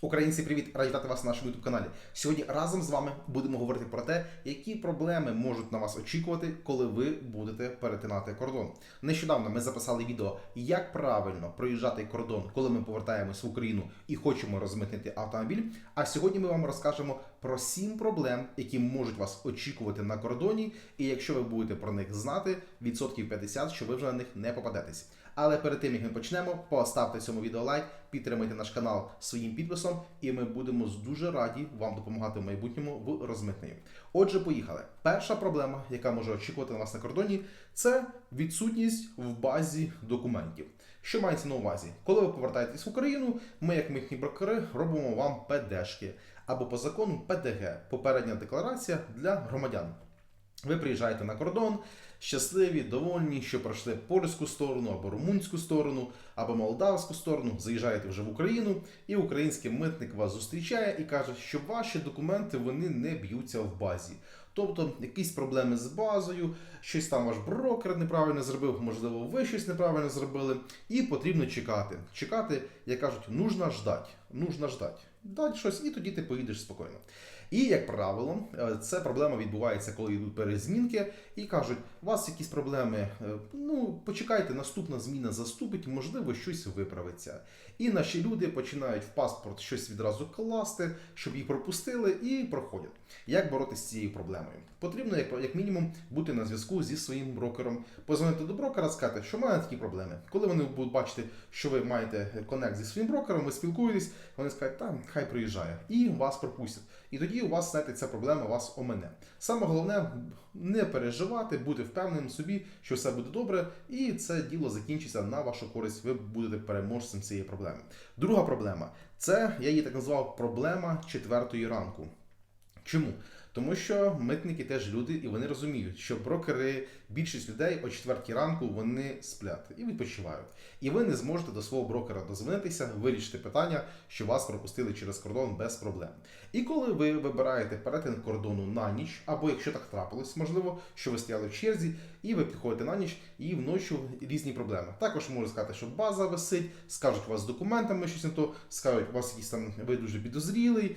Українці, привіт! Раді вітати вас на нашому youtube каналі. Сьогодні разом з вами будемо говорити про те, які проблеми можуть на вас очікувати, коли ви будете перетинати кордон. Нещодавно ми записали відео, як правильно проїжджати кордон, коли ми повертаємось в Україну і хочемо розмитнити автомобіль. А сьогодні ми вам розкажемо про сім проблем, які можуть вас очікувати на кордоні. І якщо ви будете про них знати, відсотків 50, що ви вже на них не попадетесь. Але перед тим як ми почнемо, поставте цьому відео лайк, підтримайте наш канал своїм підписом, і ми будемо дуже раді вам допомагати в майбутньому в розмитненні. Отже, поїхали. Перша проблема, яка може очікувати на вас на кордоні, це відсутність в базі документів. Що мається на увазі? Коли ви повертаєтесь в Україну, ми, як митні брокери, робимо вам ПДшки або по закону ПДГ попередня декларація для громадян. Ви приїжджаєте на кордон, щасливі, довольні, що пройшли польську сторону або румунську сторону, або молдавську сторону, заїжджаєте вже в Україну, і український митник вас зустрічає і каже, що ваші документи вони не б'ються в базі. Тобто якісь проблеми з базою, щось там ваш брокер неправильно зробив, можливо, ви щось неправильно зробили, і потрібно чекати. Чекати, як кажуть, нужно ждать. Нужно ждать. Дать щось, і тоді ти поїдеш спокійно. І, як правило, е, це проблема відбувається, коли йдуть перезмінки, і кажуть, у вас якісь проблеми, е, ну почекайте, наступна зміна заступить, можливо, щось виправиться. І наші люди починають в паспорт щось відразу класти, щоб їх пропустили, і проходять. Як боротися з цією проблемою? Потрібно, як, як мінімум, бути на зв'язку зі своїм брокером, позвонити до брокера, сказати, що має такі проблеми. Коли вони будуть бачити, що ви маєте коннект зі своїм брокером, ви спілкуєтесь, вони скажуть, там хай приїжджає, і вас пропустять. І тоді у вас знаєте, ця проблема вас омине. Саме головне не переживати, бути впевненим собі, що все буде добре, і це діло закінчиться на вашу користь. Ви будете переможцем цієї проблеми. Друга проблема це я її так назвав проблема четвертої ранку. Чому? Тому що митники теж люди, і вони розуміють, що брокери, більшість людей о четвертій ранку вони сплять і відпочивають. І ви не зможете до свого брокера дозвонитися, вирішити питання, що вас пропустили через кордон без проблем. І коли ви вибираєте перетин кордону на ніч, або якщо так трапилось, можливо, що ви стояли в черзі, і ви підходите на ніч, і вночі різні проблеми. Також можу сказати, що база висить, скажуть у вас з документами щось не то, скажуть, у вас якісь там ви дуже підозрілий.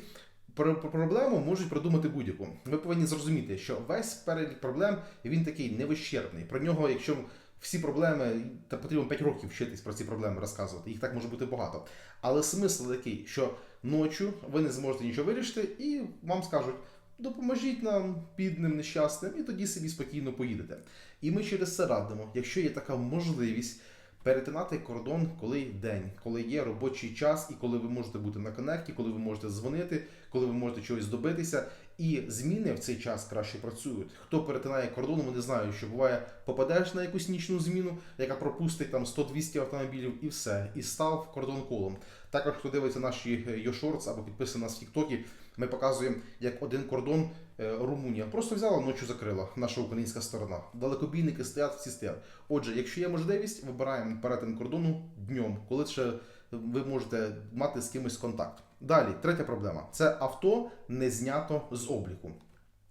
Про про проблему можуть придумати будь-яку. Ви повинні зрозуміти, що весь перелік проблем він такий невищерпний. Про нього, якщо всі проблеми, та потрібно 5 років вчитись про ці проблеми розказувати. Їх так може бути багато. Але смисл такий, що ночі ви не зможете нічого вирішити, і вам скажуть. Допоможіть нам, бідним, нещасним, і тоді собі спокійно поїдете. І ми через це радимо, якщо є така можливість перетинати кордон, коли день, коли є робочий час, і коли ви можете бути на коннекті, коли ви можете дзвонити, коли ви можете чогось добитися. І зміни в цей час краще працюють. Хто перетинає кордон, вони знають, що буває, попадеш на якусь нічну зміну, яка пропустить там 100-200 автомобілів, і все, і став кордон колом. Також хто дивиться наші йошортс або підписаний нас в Тіктокі, ми показуємо, як один кордон е, Румунія просто взяла ночі закрила наша українська сторона. Далекобійники стоять, всі стоять. Отже, якщо є можливість, вибираємо перетин кордону днем, коли ще ви можете мати з кимось контакт. Далі, третя проблема це авто не знято з обліку.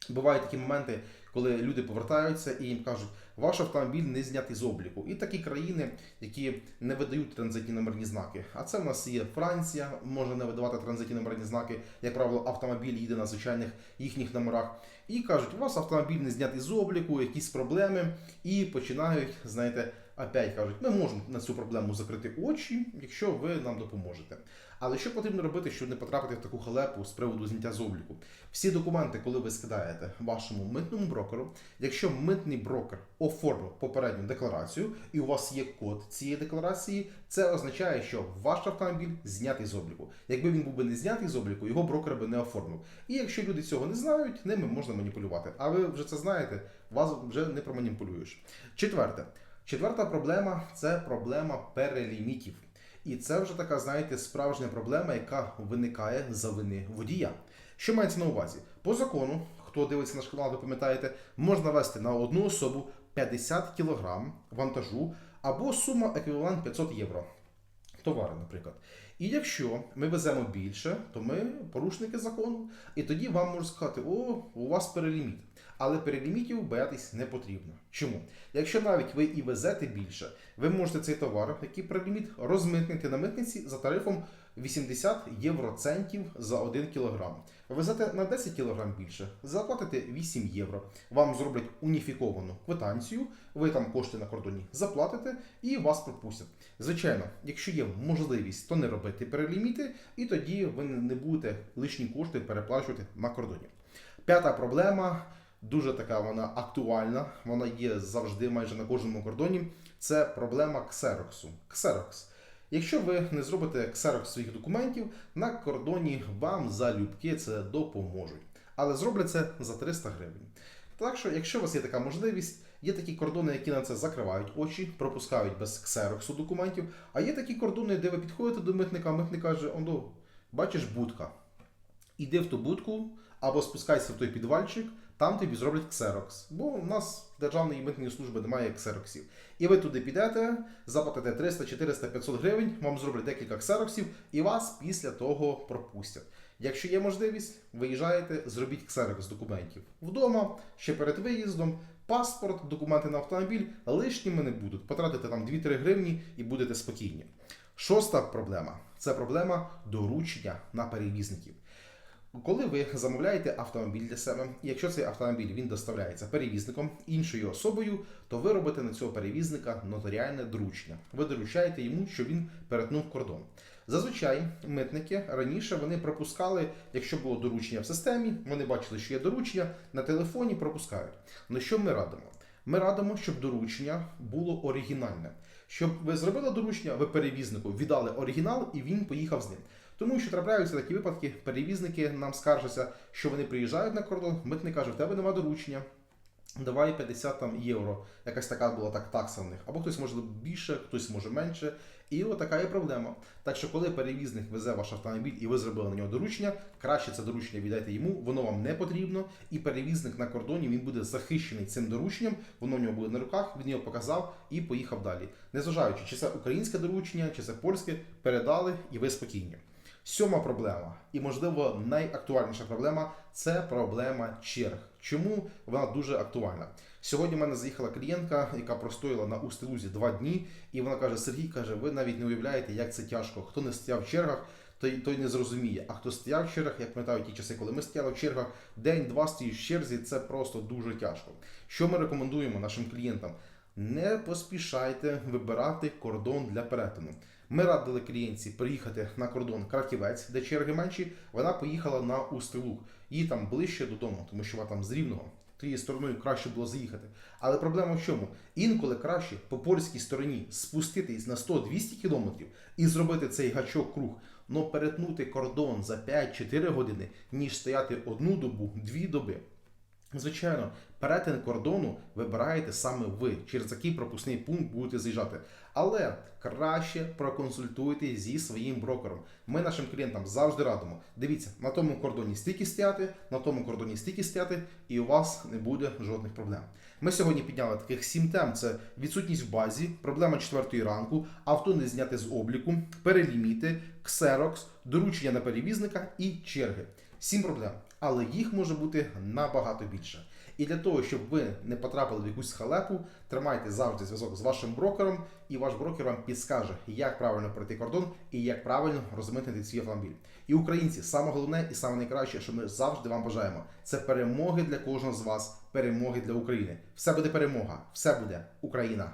Бувають такі моменти, коли люди повертаються і їм кажуть, ваш автомобіль не знятий з обліку. І такі країни, які не видають транзитні номерні знаки. А це в нас є Франція, може не видавати транзитні номерні знаки. Як правило, автомобіль їде на звичайних їхніх номерах. І кажуть, у вас автомобіль не знятий з обліку, якісь проблеми, і починають, знаєте, опять кажуть, ми можемо на цю проблему закрити очі, якщо ви нам допоможете. Але що потрібно робити, щоб не потрапити в таку халепу з приводу зняття з обліку? Всі документи, коли ви скидаєте вашому митному брокеру, якщо митний брокер оформив попередню декларацію, і у вас є код цієї декларації, це означає, що ваш автомобіль знятий з обліку. Якби він був би не знятий з обліку, його брокер би не оформив. І якщо люди цього не знають, ними можна маніпулювати. А ви вже це знаєте, вас вже не проманіпулюєш. Четверте. Четверта проблема це проблема перелімітів. І це вже така, знаєте, справжня проблема, яка виникає за вини водія. Що мається на увазі? По закону, хто дивиться наш канал, ви пам'ятаєте, можна вести на одну особу 50 кг вантажу або сума еквівалент 500 євро. Товари, наприклад. І якщо ми веземо більше, то ми порушники закону. І тоді вам можуть сказати, о, у вас переліміт. Але перелімітів боятись не потрібно. Чому? Якщо навіть ви і везете більше, ви можете цей товар, який переліміт, розмитнити на митниці за тарифом 80 євроцентів за 1 кілограм. Везете на 10 кілограм більше, заплатите 8 євро. Вам зроблять уніфіковану квитанцію, ви там кошти на кордоні заплатите і вас пропустять. Звичайно, якщо є можливість, то не робити переліміти, і тоді ви не будете лишні кошти переплачувати на кордоні. П'ята проблема дуже така вона актуальна, вона є завжди майже на кожному кордоні. Це проблема ксероксу. Ксерокс. Якщо ви не зробите ксерокс своїх документів, на кордоні вам залюбки це допоможуть. Але зроблять це за 300 гривень. Так що, якщо у вас є така можливість, є такі кордони, які на це закривають очі, пропускають без ксероксу документів. А є такі кордони, де ви підходите до митника, митник каже: Ондо, бачиш будка. Іди в ту будку або спускайся в той підвальчик, там тобі зроблять ксерокс. Бо у нас в Державної митної служби немає ксероксів. І ви туди підете, заплатите 300, 400, 500 гривень, вам зроблять декілька ксероксів, і вас після того пропустять. Якщо є можливість, виїжджаєте, зробіть ксерокс документів вдома, ще перед виїздом. Паспорт, документи на автомобіль лишніми не будуть. Потратите там 2-3 гривні і будете спокійні. Шоста проблема це проблема доручення на перевізників. Коли ви замовляєте автомобіль для себе, і якщо цей автомобіль він доставляється перевізником іншою особою, то ви робите на цього перевізника нотаріальне доручення. Ви доручаєте йому, що він перетнув кордон. Зазвичай митники раніше вони пропускали, якщо було доручення в системі, вони бачили, що є доручення на телефоні, пропускають. На що ми радимо? Ми радимо, щоб доручення було оригінальне. Щоб ви зробили доручення, ви перевізнику віддали оригінал і він поїхав з ним. Тому що трапляються такі випадки, перевізники нам скаржаться, що вони приїжджають на кордон, митник каже, в тебе нема доручення. Давай 50 там євро. Якась така була так такса в них. Або хтось може більше, хтось може менше. І отака є проблема. Так що, коли перевізник везе ваш автомобіль і ви зробили на нього доручення, краще це доручення віддайте йому, воно вам не потрібно. І перевізник на кордоні він буде захищений цим дорученням, воно в нього буде на руках, він його показав і поїхав далі. Незважаючи, чи це українське доручення, чи це польське, передали і ви спокійні. Сьома проблема, і можливо найактуальніша проблема це проблема черг. Чому вона дуже актуальна? Сьогодні в мене заїхала клієнтка, яка простояла на Устилузі два дні, і вона каже: Сергій каже, ви навіть не уявляєте, як це тяжко. Хто не стояв в чергах, той, той не зрозуміє. А хто стояв в чергах, я пам'ятаю ті часи, коли ми стояли в чергах, день-два стоїш в черзі, це просто дуже тяжко. Що ми рекомендуємо нашим клієнтам? Не поспішайте вибирати кордон для перетину. Ми радили клієнтці приїхати на кордон Краківець, де черги менші. Вона поїхала на Устилуг. Їй там ближче додому, тому що вона там з Рівного. Тією стороною краще було заїхати. Але проблема в чому? Інколи краще по польській стороні спуститись на 100-200 кілометрів і зробити цей гачок круг, но перетнути кордон за 5-4 години, ніж стояти одну добу, дві доби. Звичайно, перетин кордону вибираєте саме ви, через який пропускний пункт будете заїжджати. Але краще проконсультуйте зі своїм брокером. Ми нашим клієнтам завжди радимо. Дивіться, на тому кордоні стільки стояти, на тому кордоні стільки стояти, і у вас не буде жодних проблем. Ми сьогодні підняли таких сім тем: це відсутність в базі, проблема четвертої ранку, авто не зняти з обліку, переліміти, ксерокс, доручення на перевізника і черги. Сім проблем, але їх може бути набагато більше. І для того, щоб ви не потрапили в якусь халепу, тримайте завжди зв'язок з вашим брокером, і ваш брокер вам підскаже, як правильно пройти кордон і як правильно розмитнити свій автомобіль. І українці, саме головне і саме найкраще, що ми завжди вам бажаємо, це перемоги для кожного з вас, перемоги для України. Все буде перемога, все буде Україна.